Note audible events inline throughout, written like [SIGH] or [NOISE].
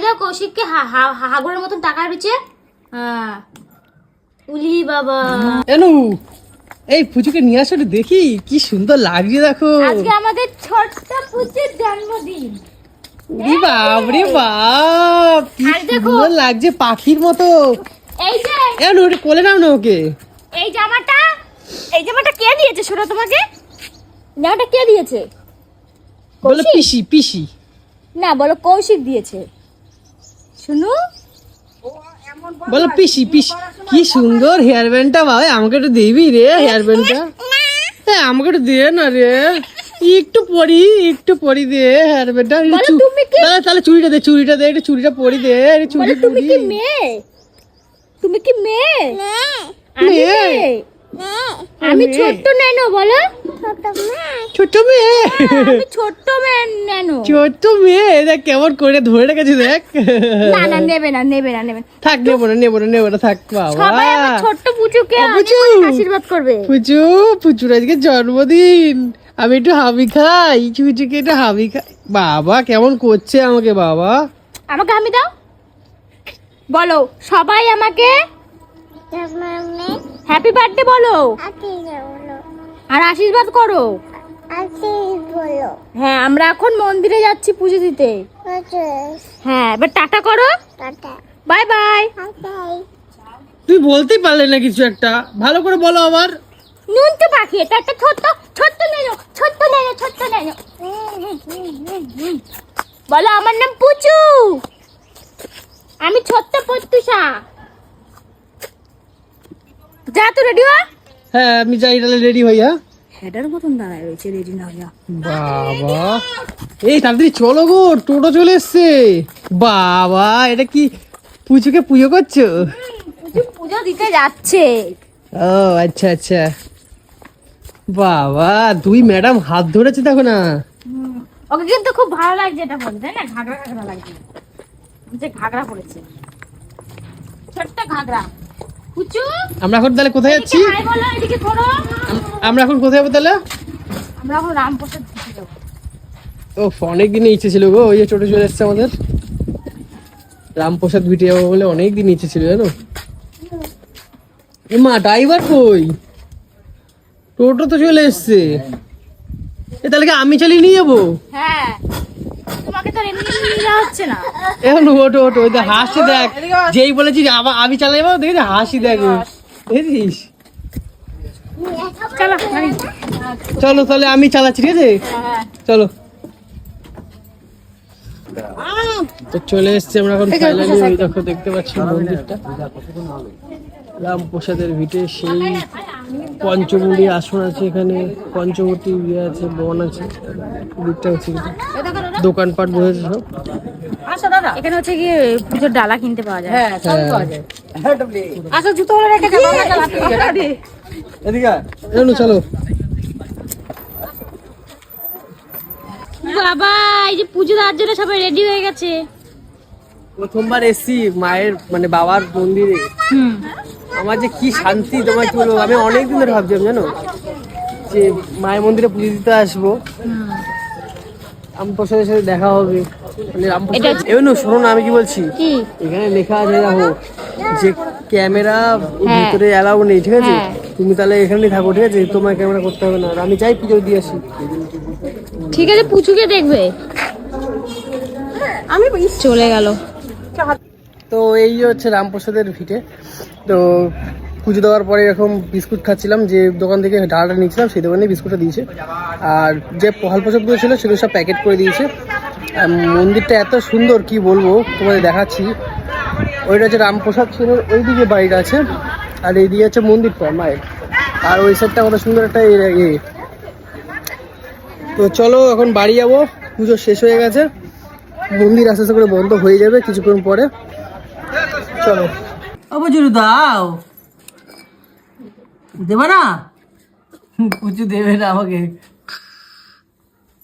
দাও কৌশিককে হা- হা- হা- মতন টাকার হ্যাঁ উলি বাবা। এনু এই পুজোকে নিয়ে আসো দেখি কি সুন্দর লাগছে দেখো। আজকে আমাদের ছোট্ট পুচির জন্মদিন। রে বাপ রে বাপ কি দেখো। সুন্দর লাগছে পাখির মতো। এই যে এনু একটু কোলে নাও না ওকে। এই জামাটা এই জামাটা কে দিয়েছে শোনো তোমাকে? জামাটা কে দিয়েছে? বলো পিসি পিসি। না বলো কৌশিক দিয়েছে। শুনু? বলো পিসি পিসি কি সুন্দর হেয়ার ব্যান্ডটা বাবা আমাকে একটু দিবি রে হেয়ার ব্যান্ডটা হ্যাঁ আমাকে একটু দে না রে। একটু পরি একটু পরি দে হেয়ার ব্যান্ডটা বলো তুমি কি- তাহলে তাহলে চুড়িটা দে চুড়িটা দে একটু চুড়িটা পরি দে একটু চুড়ি তুমি পরি। কি মেয়ে? তুমি কি মেয়ে? আমি মেয়ে। আমি। ছোট্ট নেনো বলো। ছোট্ট মেয়ে। ছোট্ট মেয়ে? নেনো। ছোট্ট মেয়ে? দেখ কেমন করে ধরে রেখেছে দেখ। না না নেবে না নেবে না নেবে থাক নেব না নেব না নেব না থাক বাবা। সবাই আমার ছোট্ট পুচুকে আশীর্বাদ করবে। পুচু পুচুর আজকে জন্মদিন। আমি একটু হাবি খাই পুচুকে একটু হাবি খাই। বাবা কেমন করছে আমাকে বাবা? আমাকে আমি দাও। বলো সবাই আমাকে হ্যাপি বার্থডে বলো। আর আশীর্বাদ করো। হ্যাঁ আমরা এখন মন্দিরে যাচ্ছি পুজো দিতে। হ্যাঁ এবার টাটা করো। Bye bye. তুই বলতেই পারলে না কিছু একটা। ভালো করে বলো আবার। নুন তো পাখি এটা একটা ছোট্ট ছোট্ট নেনো ছোট্ট নেনো ছোট্ট নেনো বলো আমার নাম পুচু। আমি ছোট্ট পত্তুষা যা তো রেডি হ হ্যাঁ আমি যাই তাহলে রেডি হই হ্যাঁ হেডার মতন দাঁড়ায় রয়েছে রেডি না হইয়া। বাবা। এই তাড়াতাড়ি চলো গো টোটো চলে এসছে। বাবা এটা কি পুচুকে পুজো করছ? পুজো দিতে যাচ্ছে। ও আচ্ছা আচ্ছা। বাবা দুই ম্যাডাম হাত ধরেছে দেখো না। ওকে কিন্তু খুব ভালো লাগছে এটা বলতে তাই না? ঘাগরা ঘাগরা লাগছে। যে ঘাগরা পড়েছে। ছোট্ট পুচু আমরা এখন তাহলে কোথায় যাচ্ছি? আমরা এখন কোথায় যাব তাহলে? আমরা এখন রামপ্রসাদ ও অনেক দিনে ইচ্ছে ছিল গো ওই যে টোটো চলে এসছে আমাদের। রামপ্রসাদ ভিটে যাব বলে অনেক দিন ইচ্ছে ছিল জানো? এ মা ড্রাইভার কই? টোটো তো চলে এসছে। এ তাহলে কি আমি চালিয়ে নিয়ে যাব? হ্যাঁ। তোমাকে এমনি এমনি যাওয়া হচ্ছে না। এখন ওটো ওটো ওই দেখ হাসি দেখ। যেই বলেছি যে আমা- আমি চালাই যাব দেখেছি হাসি দেখ। দেখেছিস? চলো তাহলে আমি চালাচ্ছি ঠিক আছে? হ্যাঁ চলো। তো চলে এসছি আমরা এখন ফাইনালি দেখো দেখতে পাচ্ছি মন্দিরটা। রামপ্রসাদের ভিটে সেই পঞ্চমুড়ি আসন আছে এখানে পঞ্চবতী ইয়ে আছে বন আছে দিকটা হচ্ছে দোকানপাট বসেছে সব। এখানে হচ্ছে কি পুজোর ডালা কিনতে পাওয়া যায়। হ্যাঁ। আসো জুতো রেখে যাব আমরা চালাতে চলো চলো। বাবা এই যে পুজো দেওয়ার জন্য সবাই রেডি হয়ে গেছে। প্রথমবার এসছি মায়ের মানে বাবার মন্দিরে। আমার যে কি শান্তি তোমার কি বলব? আমি অনেকদিন ধরে ভাবছিলাম জানো? যে মায়ের মন্দিরে পুজো দিতে আসব। রামপ্রসাদের সাথে দেখা হবে। মানে রামপ্রসাদ এবার শোনো না আমি কি বলছি? এখানে লেখা আছে দেখো যে ক্যামেরা হ্যাঁ। ভিতরে অ্যালাউ নেই ঠিক আছে? হ্যাঁ। তুমি তাহলে এখানেই থাকো ঠিক আছে? তোমার ক্যামেরা করতে হবে না। আমি চাই পুজো দিয়ে আসি। ঠিক আছে পুচুকে দেখবে। আমি চলে গেল। তো এই হচ্ছে রামপ্রসাদের ভিটে, তো পুজো দেওয়ার পরে এরকম বিস্কুট খাচ্ছিলাম, যে দোকান থেকে ডালটা নিয়েছিলাম, সেই দোকানে বিস্কুটটা দিয়েছে। আর যে পহাল প্রসাদগুলো ছিল, সেগুলো সব প্যাকেট করে দিয়েছে। আর মন্দিরটা এত সুন্দর, কি বলব, তোমাদের দেখাচ্ছি। ওইটা হচ্ছে রামপ্রসাদ ছিল ওই দিকে বাড়িটা আছে, আর এই দিকে হচ্ছে মন্দিরটা মায়ের। আর ওই সাইডটা কত সুন্দর একটা এ। তো চলো, এখন বাড়ি যাব, পুজো শেষ হয়ে গেছে। মন্দির আস্তে আস্তে করে বন্ধ হয়ে যাবে, কিছুক্ষণ পরে। চলো। অবজুরু দাও। দেবে না? পুচু দেবে না আমাকে।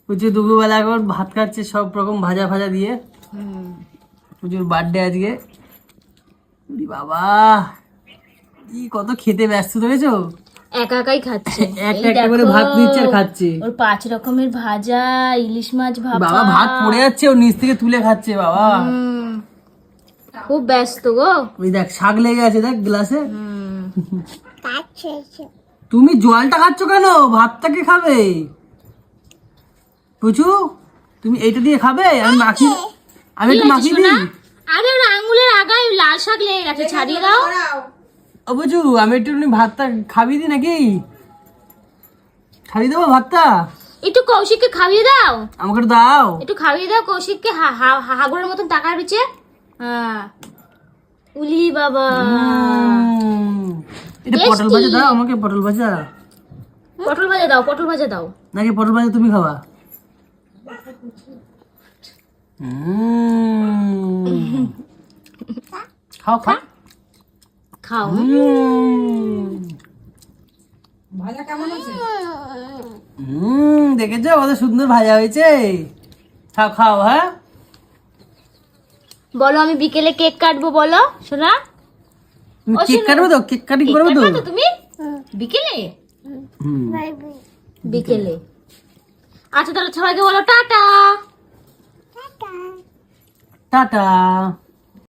পুচু দুপুরবেলা এখন ভাত খাচ্ছে সব রকম ভাজা ভাজা দিয়ে। পুজোর বার্থডে আজকে। বাবা কি কত খেতে ব্যস্ত রয়েছো একা একাই খাচ্ছে। [LAUGHS] একটা একটা করে ভাত নিচ্ছে আর খাচ্ছে। ওর পাঁচ রকমের ভাজা ইলিশ মাছ ভাপা। বাবা ভাত পড়ে যাচ্ছে ও নিচ থেকে তুলে খাচ্ছে বাবা। খুব ব্যস্ত গো। ওই দেখ শাক লেগে আছে দেখ গ্লাসে। তুমি জলটা খাচ্ছ কেন? ভাতটা কে খাবে? পুচু তুমি এইটা দিয়ে খাবে? আমি মাখি আমি একটু মাখিয়ে দিই। আরে ওর আঙুলের আগায় লাল শাক লেগে গেছে ছাড়িয়ে দাও। ও বুঝু আমি একটু ভাতটা খাবি দি নাকি? খাইয়ে দেবো ভাতটা? একটু কৌশিককে খাইয়ে দাও। আমাকে দাও। একটু খাইয়ে দাও কৌশিককে হা- হা- হা- হাগুরের মতন টাকা রয়েছে উলি বাবা। এটা পটল ভাজা দাও আমাকে পটল ভাজা। পটল ভাজা দাও পটল ভাজা দাও। নাকি পটল ভাজা তুমি খাবা? উম। খাও খাও। খাও। হুম দেখেছ? কত সুন্দর ভাজা হয়েছে। খাও খাও হ্যাঁ? বলো আমি বিকেলে কেক কাটবো বলো সোনা। কেক কাটবো তো? কেক কাটিং করব তো? তুমি? বিকেলে? বিকেলে। আচ্ছা তাহলে সবাইকে বলো টাটা। টাটা।